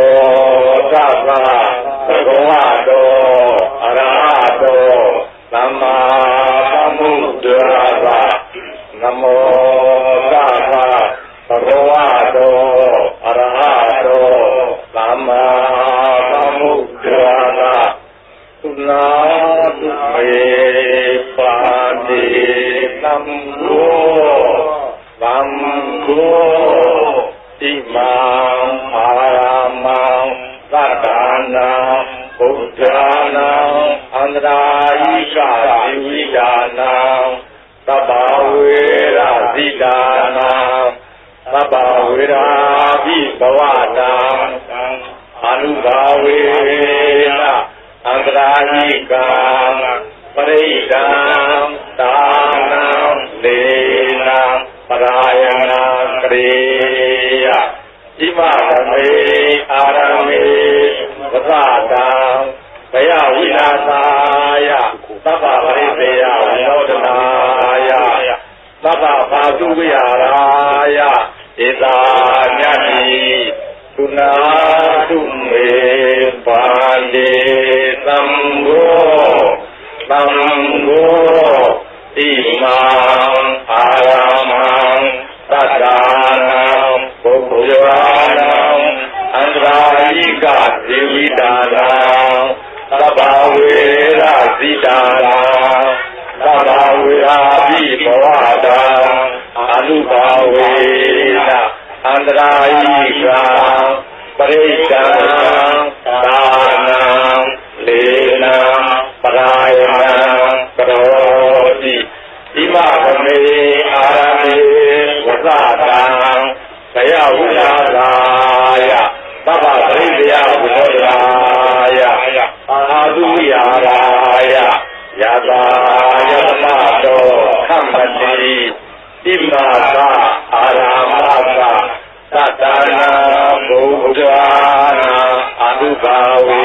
โอสัมมาสัมพุทโธอะระโตสัมมามุทธัสสนโมตัสสะภะคะวโตอะระโตสัมมามุทธัสสะสุนาตุเมปาติสัมโฆสัมโฆติมา ဘုဒ္ဓနာအန္တရာယိကဇိဝိဒါနာသဗ္ဗဝေရဇိဒါနာသဗ္ဗဝေရာဘိဘဝတာအနုဘာဝေနအန္တရာယိကပရိဒံဒါ ဝိနာသာယသဗ္ဗပရိသေယဝိနောဒနာယသဗ္ဗဘာတုဝိဟာရာယဧတာညတိသုနာတုမေပါလေသံဃောသံဃောဣမံအာရမံသတ္တနာပုဗ္ဗယောနာအန္တရာယိကဇေဝိတာနာ သဗ္ဗဝေရဇိတာနာသဗ္ဗဝေရာဘိဘဝတာအနုဘာဝေနအန္တရာယိကပရိစ္ဆာ ခမ္မတိဣမသာအာရမသာသတ္တနာဘုဒ္ဓနာအနုဘာဝေ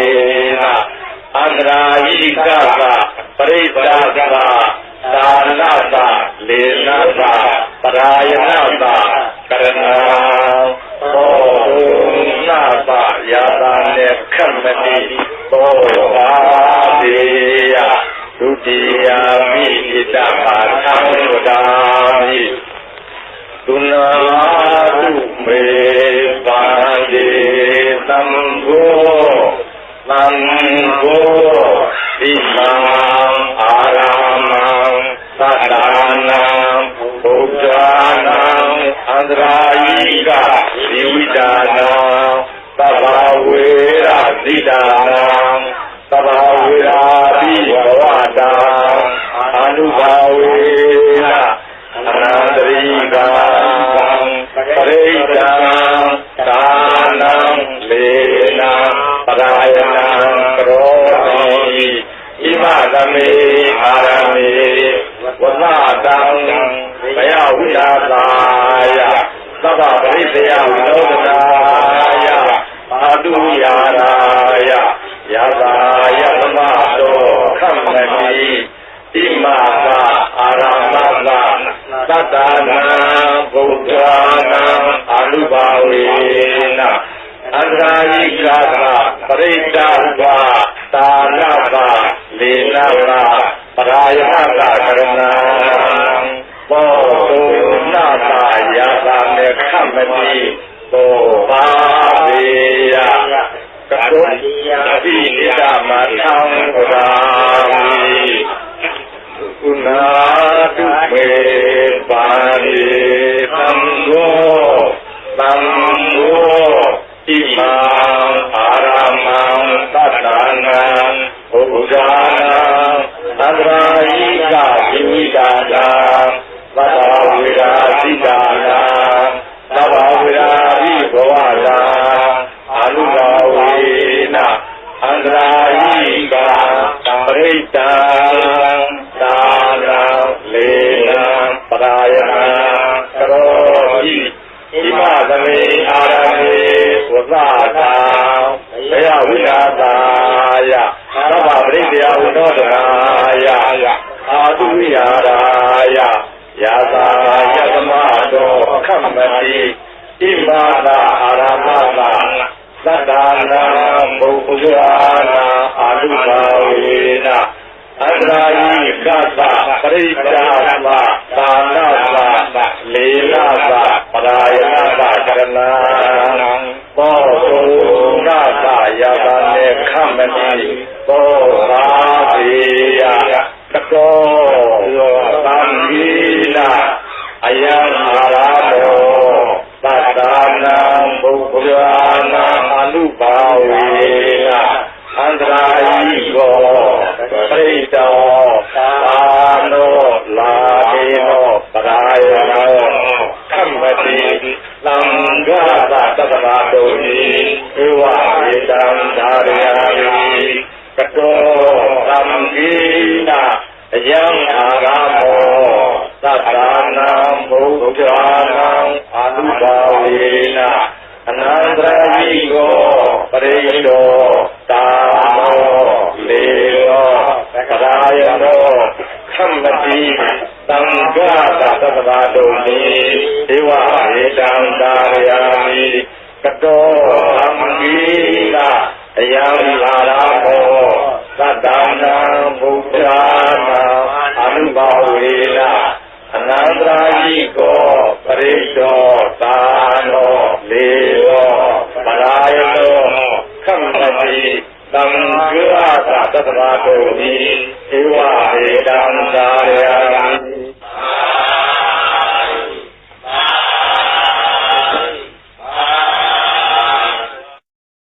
နအန္တရာယိကသပရိစ္ဆာသသာနသလေနသပရာယနသကရဏံသောနာသယာတာနေခမတိသောပါတိယဒုတိယမိဣတပါသံဝဒာမိသုနာတုမေပါတိသံဃောသံဃောဣမံအာရမံသတ္တနာဘုဒ္ဓနာအန္တရာယိက မသမေအာရမေဝသတံဘယဝိလာသာယသဗ္ဗပရိသေယဝိနောဒနာယအာတုဝိဟာရာယယသာယသမတောခမ္မတိဣမသာအာရမသာသတ္တနာဗုဒ္ဓနာအနုဘာဝေနအန္တရာယိကာသပရိစ္ဆာဝါတာနဗ ลีนาวาปรายาตากรนังโมตุนาตายาตาเนคัมณีโตปาลียะกัตติยาทีนิจามาทังรามีอุณาตุเมปานิสังโกตัง တောခမ္မတိဣမသာအာရမသာသတ္ တာနာဘုရားနာအာလူပါဝေနာအန္တရာယိကသပရိစ္ဆာသသာနာသလေလာသပရာယနာသကရဏံဘောဓုနာသယတာနေခ ပါဝေနာအန္တရာယိကောပရိတောသာနောလာမေနောပရာယနောခမ္မတိသံဃာတတ္တဗာတုန်ဤဧဝေတံဓာရယာမိကတောသံဃိနာအယံအာဂမောသတ္တနာဘုရားနာအာနုဘာဝေနာ အနန္တရာယိကိုပရိယောတာမောလေယောကရာယနောခမ္မတိသံဃာတသတ္တဗာတုန်ဤဧဝေတံတာရယာမိကတောသံဃိနာအယံလာရမောသတ္တနာဘုရားနာအနုဘာဝေနာအနန္တရာယိကိုပရိတော သာနောလေယောပရာယနောခမ္မတိသံဃာသတ္တဗာတုဤဧဝေတံသာရယာမိ